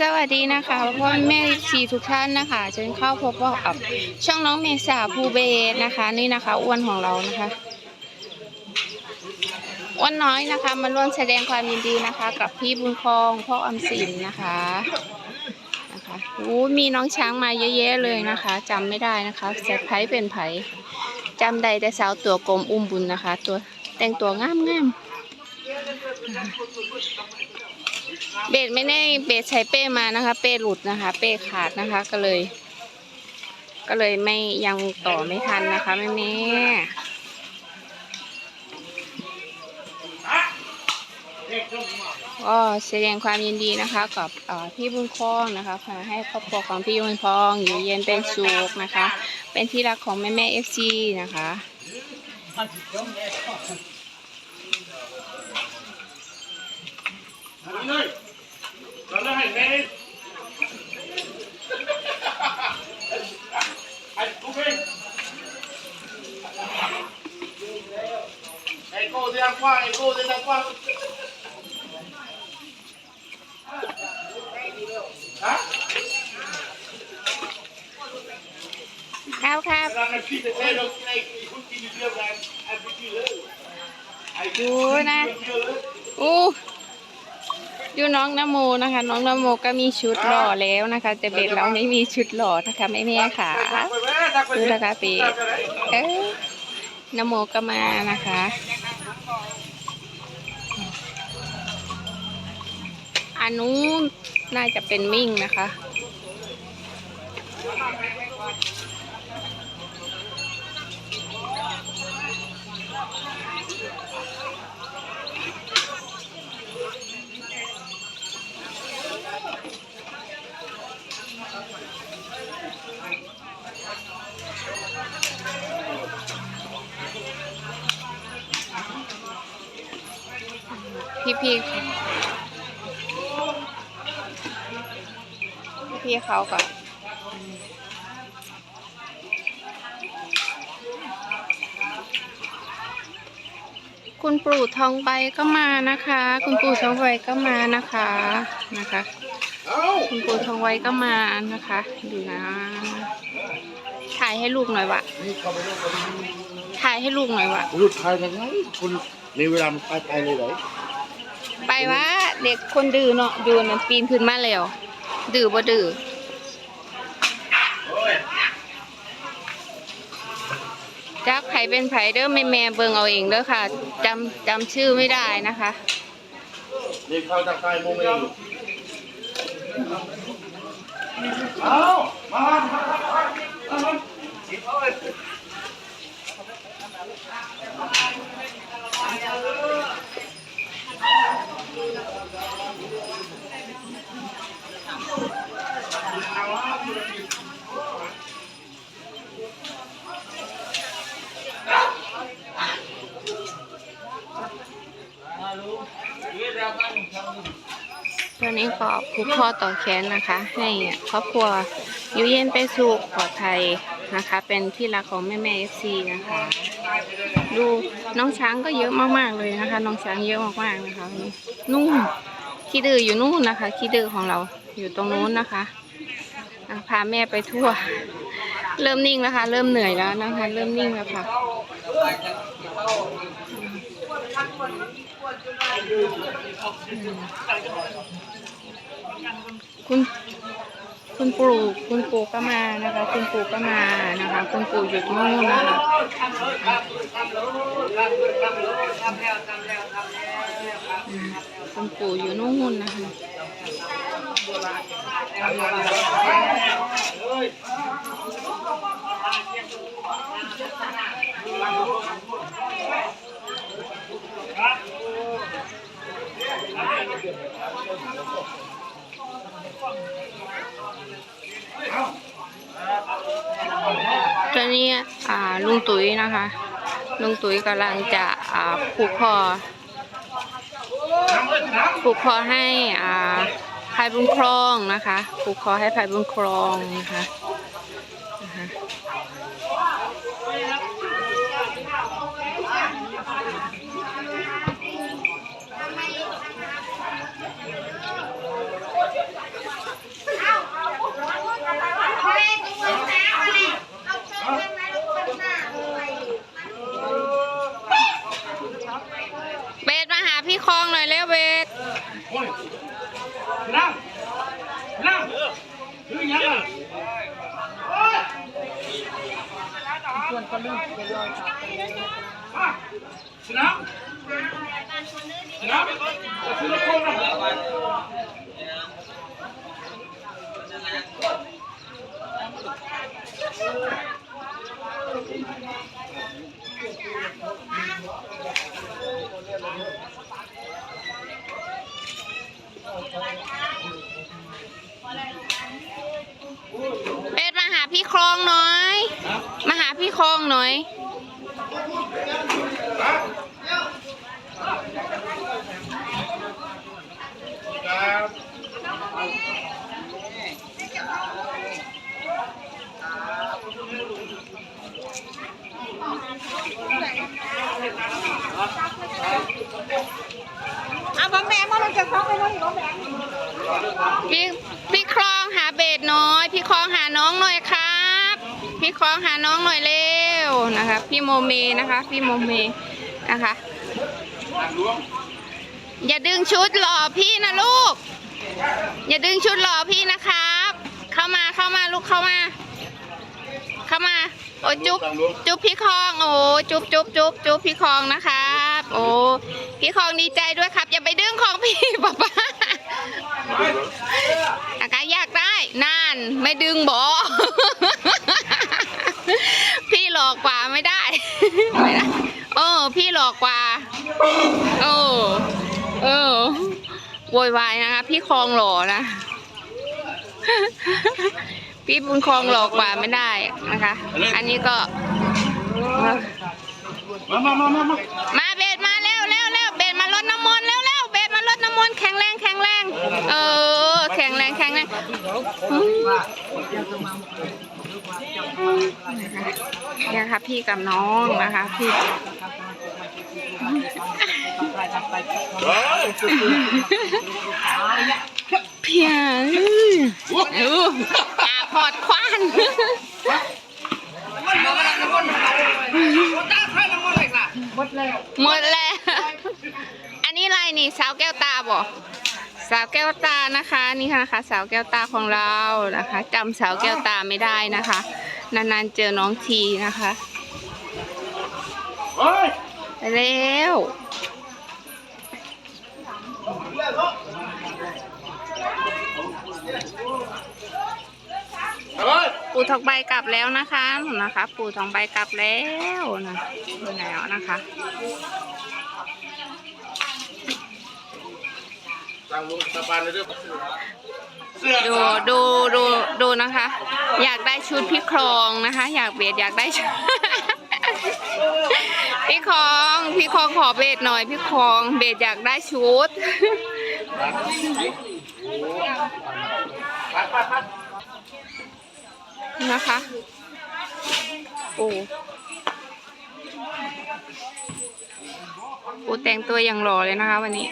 สวัสดีนะคะพ่อแม่ชีทุกท่านนะคะเชิญเข้าพบกับช่องน้องเมษาภูเบศนะคะ นี่นะคะอ้วนของเรานะคะอ้วนน้อยนะคะ มาร่วมแสดงความยินดีนะคะ กับพี่บุญคองพ่ออมสินนะคะนะคะโอ้มีน้องช้างมาเยอะแยะเลยนะคะจำไม่ได้นะคะเซตไพรเป็นไผจำได้แต่สาวตัวกลมอุ้มบุญนะคะ ตัวแต่งตัวงามงามๆ เบสไม่ได้เบสใช้เป้มานะคะ เป้หลุดนะคะ เป้ขาดนะคะก็เลย ก็เลยไม่ยังต่อไม่ทันนะคะแม่แม่ก็แสดงความยินดีนะคะ กับพี่บุญครองนะคะขอให้ครอบครัวของพี่บุญคองอยู่เย็นเป็นสุขนะคะ เป็นที่รักของแม่แม่เอฟซีนะคะ Ơi, Nó hành ngay đi. Anh cúp đi. Thầy cô thì đang qua, thầy cô thì đang qua. Hả? Khao khao. Ui nè. Ui. อู้ดูน้องนโมนะคะ น้องนโมก็มีชุดหล่อแล้วนะคะ แต่เบ็ดเราไม่มีชุดหล่อนะคะแม่แม่ค่ะดูนะคะเบ็ดเอ้นโมก็มานะคะอันนู้นน่าจะเป็นมิ่งนะคะ พี่พี่พี่พี่เขาก็คุณปู่ทองใบก็มานะคะ คุณปู่ทองใบก็มานะคะนะคะ คุณปู่ทองใบก็มานะคะ ดูนะ ถ่ายให้ลูกหน่อยวะถ่ายให้ลูกหน่อยวะหลุดภายยังไงคุณในเวลามันไปไปเลยเหรอ ไปวะเด็กคนดื้อเนาะดูมันปีนขึ้นมาแล้ว ดื้อบ่ดื้อจักไผเป็นไผเด้อแม่แม่เบิ่งเอาเองเด้อค่ะจำจำชื่อไม่ได้นะคะนี่เข้าจากใต้โมงเอง Áo. Mà. ตัวนี้ก็ผูกคอต่อแขนนะคะ ให้ครอบครัวอยู่เย็นไปสุขปลอดภัยนะคะ เป็นที่รักของแม่แม่เอฟซีนะคะ ดูน้องช้างก็เยอะมากๆเลยนะคะ น้องช้างเยอะมากๆนะคะนนี้นู่นขี้ดื้ออยู่นู่นนะคะขี้ดื้อของเรา อยู่ตรงนู้นนะคะพาแม่ไปทั่ว เริ่มนิ่งแล้วค่ะ เริ่มเหนื่อยแล้วนะคะ เริ่มนิ่งแล้วค่ะคุณคุณปู่คุณปู่ก็มานะคะ คุณปู่ก็มานะคะ คุณปู่อยู่ตรงนู้นนะคะคุณปู่อยู่นู่นนะคะ ตอนนี้อ่าลุงตุ๋ยนะคะลุงตุ๋ยกำลังจะอ่าผูกคอผูกคอให้อ่า พายบุญครองนะคะผูกคอให้พายบุญครองนะคะเบสมาหาพี่คลองหน่อยเร็วเบ ป็ดมาหาพี่คลองหน่อย มา ที่คลองหน่อย เอาบอมแบมมาเราจะฟ้องไปเลยบอมแบมพี่พี่คลองหาเบสน้อย พี่คลองหาน้องหน่อยครับ พี่คลองหาน้องหน่อยเร็วนะคะ พี่โมเมนะคะ พี่โมเมนะคะ อย่าดึงชุดหล่อพี่นะลูก อย่าดึงชุดหล่อพี่นะครับ เข้ามาเข้ามาลูกเข้ามา เข้ามา โอ้จุ๊บจุ๊บพี่คลองโอ้จุ๊บจุ๊บจุ๊บจุ๊บพี่คลองนะครับโอ้พี่คลองดีใจด้วยครับ อย่าไปดึงของพี่ป๊าป๊าอากาอยากได้นั่นไม่ดึงบอ พี่หลอกกว่าไม่ได้ ไม่ได้เออพี่ห ลอกกว่าเออเออโวยวายนะคะพี่คลองหล่อนะ พี่บุญคลองหลอกกว่าไม่ได้นะคะ อันนี้ก็ มามามามามามาเบสมาเร็วเร็วเร็วเบสมาลดน้ำมนต์เร็วเร็วเบสมาลดน้ำมนต์แข็งแรงแข็งแรง เออ แข็งแรงแข็งแรงอืมเนี่ยค่ะพี่กับน้องนะคะพี่ เพียงเอออาพอดควันหมดแล้ว อันนี้อะไรนี่สาวแก้วตาบ่สาวแก้วตานะคะนี่ค่ะนะคะ สาวแก้วตาของเรานะคะจำสาวแก้วตาไม่ได้นะคะ นานๆเจอน้องทีนะคะ แล้วเฮ้ยปู่ทองใบกลับแล้วนะคะนะคะ ปู่ทองใบกลับแล้วนะดูแล้วนะคะตั้งวงสะพานเลยเด้อเสื้อดูดูดูดูนะคะ อยากได้ชุดพี่ครองนะคะ อยากเบียดอยากได้ชุด พี่คอง พี่คองขอเบสหน่อย พี่คองเบสอยากได้ชุด นะคะ โอ้โอ้แต่งตัวอย่างหล่อเลยนะคะวันนี้